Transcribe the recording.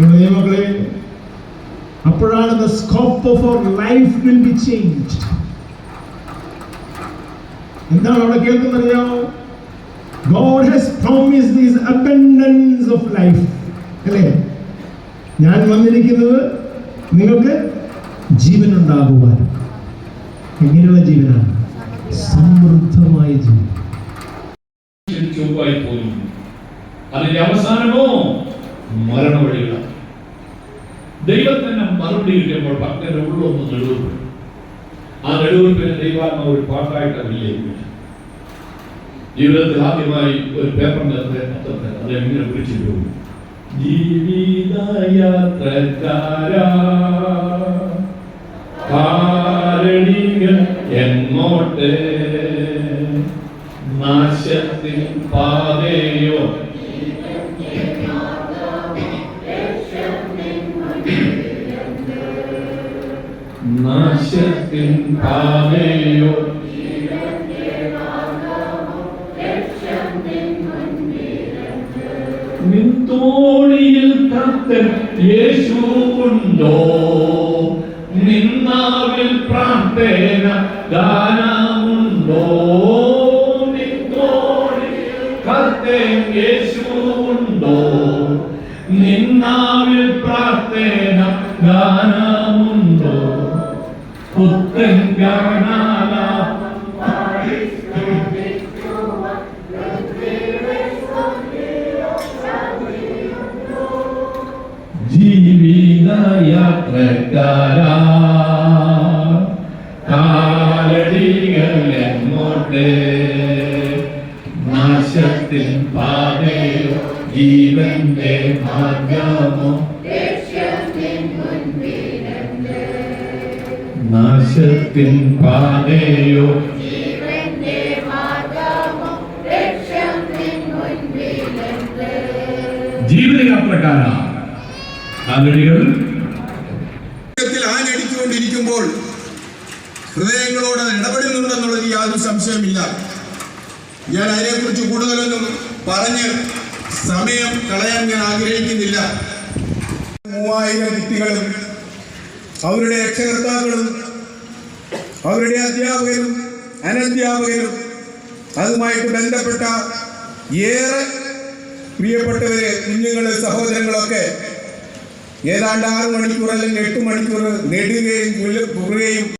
ദൈവമക്കളെ അപ്പോഴാണ് the scope of our life will be change എന്താണ് അവിടെ കേൾക്കുന്നറിയാമോ God has promise these abundance of life അല്ലേ? ഞാൻ വന്നിരിക്കുന്നത് നിങ്ങൾക്ക് ജീവൻ ഉണ്ടാകുവാൻ എങ്ങനെയുള്ള ജീവനാണ്? സമൃദ്ധമായ ജീവൻ. ചുവപ്പായി പോയി അതിന്റെ അവസാനമോ? മരണ വഴികളാണ് ദൈവത്തിന് മറുപടി കിട്ടുമ്പോൾ ഭക്തന്റെ ഉള്ളൊന്ന് നെടുവെപ്പ്. ആ നെടുവെപ്പിന് ദൈവാത്മ ഒരു പാട്ടായിട്ട് വിജയിക്കുക ജീവിതത്തിൽ ആദ്യമായി ഒരു പേപ്പറിന്റെ പത്രത്തിൽ അത് എങ്ങനെ പിടിച്ചു പോകും ജീവിതയാത്രക്കാരാ കാരണികൾ നാശത്തിൻ പാതയോ നാശത്തിൻ പാതയോ നിന്തോണിയിൽ കത്തൻ യേശുണ്ടോ നിന്നാവിൽ പ്രാർത്ഥന ഗാനമുണ്ടോ? നിന്തോണിയിൽ കത്തൻ യേശുണ്ടോ നിന്നാവിൽ പ്രാർത്ഥന ഗാനമുണ്ടോ? പുത്തൻ ഗാനാല ജീവിത യാത്രക്കാരാ കാലടികൾ എങ്ങോട്ട് നാശത്തിൻ പാതയോ ജീവന്റെ മാർഗമോ നാശത്തിൻ പാതയോ? ജീവിതയാത്രക്കാരാ ഹൃദയങ്ങളോട് ഇടപെടുന്നുണ്ടെന്നുള്ളത് യാതൊരു സംശയമില്ല ഞാൻ അതിനെക്കുറിച്ച് കൂടുതലൊന്നും പറഞ്ഞ് സമയം കളയാൻ ഞാൻ ആഗ്രഹിക്കുന്നില്ല. മൂവായിരം കുട്ടികളും അവരുടെ രക്ഷകർത്താക്കളും അവരുടെ അധ്യാപകരും അനധ്യാപകരും അതുമായിട്ട് ബന്ധപ്പെട്ട ഏറെ പ്രിയപ്പെട്ടവര് കുഞ്ഞുങ്ങൾ സഹോദരങ്ങളൊക്കെ ഏതാണ്ട് ആറ് മണിക്കൂർ അല്ലെങ്കിൽ എട്ട് മണിക്കൂർ നെടുകയും പുറുകയും